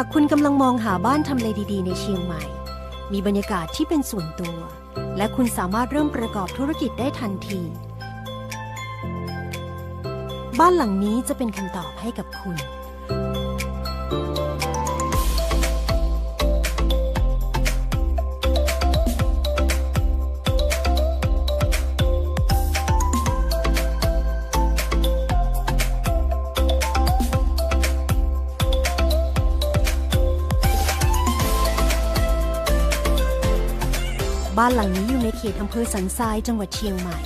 หากคุณกำลังมองหาบ้านทำเลดีๆ ในเชียงใหม่ มีบรรยากาศที่เป็นส่วนตัว และคุณสามารถเริ่มประกอบธุรกิจได้ทันที บ้านหลังนี้จะเป็นคำตอบให้กับคุณ บ้านหลังนี้อยู่ในเขตอำเภอสันทรายจังหวัดเชียงใหม่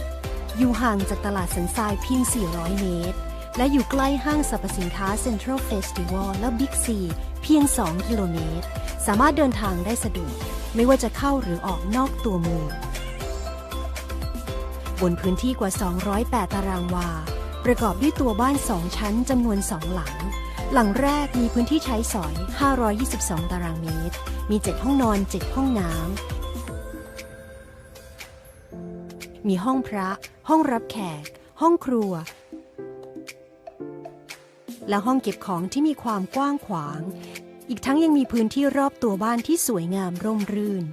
อยู่ห่างจากตลาดสันทรายเพียง 400 เมตร และอยู่ใกล้ห้างสรรพสินค้าเซ็นทรัลเฟสติวัลและบิ๊กซีเพียง 2 กิโลเมตร สามารถเดินทางได้สะดวก ไม่ว่าจะเข้าหรือออกนอกตัวเมืองบนพื้นที่กว่า 208 ตารางวา ประกอบด้วยตัวบ้าน 2 ชั้นจำนวน 2 หลัง หลังแรกมีพื้นที่ใช้สอย 522 ตารางเมตร มี 7 ห้องนอน 7 ห้องน้ำ มีห้องพระ ห้องรับแขก ห้องครัว และห้องเก็บของที่มีความกว้างขวาง อีกทั้งยังมีพื้นที่รอบตัวบ้านที่สวยงามร่มรื่น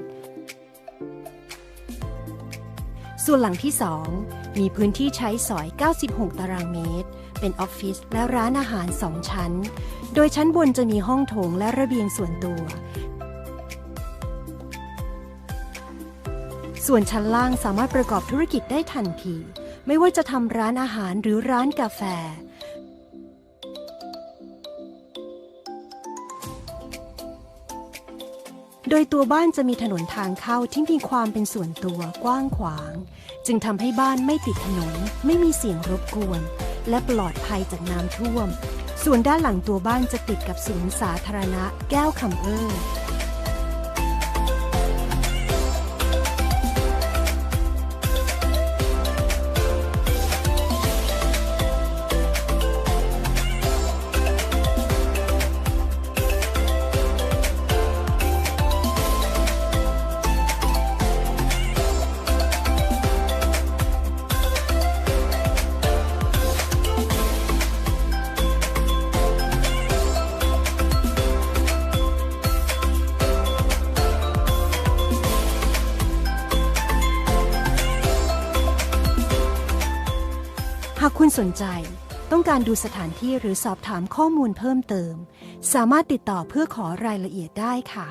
ส่วนหลังที่2มีพื้นที่ใช้สอย 96 ตารางเมตร เป็นออฟฟิศและร้านอาหาร2ชั้น โดยชั้นบนจะมีห้องโถงและระเบียงส่วนตัว ส่วนชั้นล่างสามารถประกอบธุรกิจได้ทันที ไม่ว่าจะทำร้านอาหารหรือร้านกาแฟ โดยตัวบ้านจะมีถนนทางเข้าที่มีความเป็นส่วนตัวกว้างขวาง จึงทำให้บ้านไม่ติดถนน ไม่มีเสียงรบกวน และปลอดภัยจากน้ำท่วม ส่วนด้านหลังตัวบ้านจะติดกับศูนสาธารณะแก้วคำเอ้อ หากคุณสนใจต้องการดูสถานที่หรือสอบถามข้อมูลเพิ่มเติม สามารถติดต่อเพื่อขอรายละเอียดได้ค่ะ